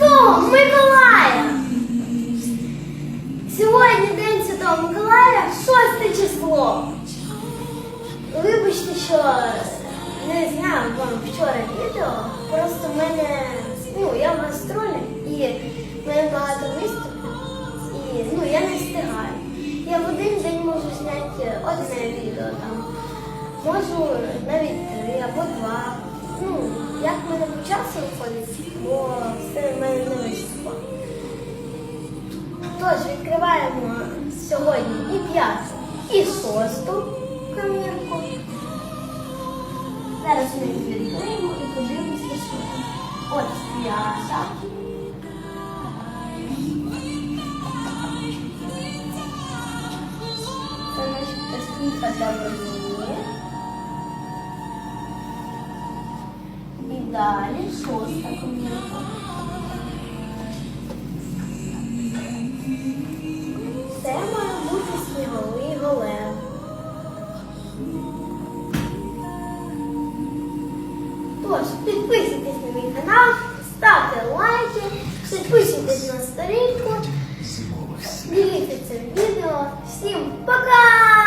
Святого Миколая! Сьогодні День Святого Миколая, шосте число. Вибачте, що не зняв вам вчора відео. Просто в мене, ну, я в гастролі і в мене багато виступів. І ну, я не встигаю. Я в один день можу зняти одне відео там. Можу навіть три або два. Ну, як мене часу виходить, бо все в мене не виступа. Тож відкриваємо сьогодні і п'яту, і шосту камірку. Зараз ми їх відкриємо і подивимося, що там. От п'ята. Це наша скілька для воді. І далі шоста камірка. Це має бути сніговий голем. Тож, підписуйтесь на мій канал, ставте лайки, підписуйтесь на сторінку, діліться цим відео. Всім пока!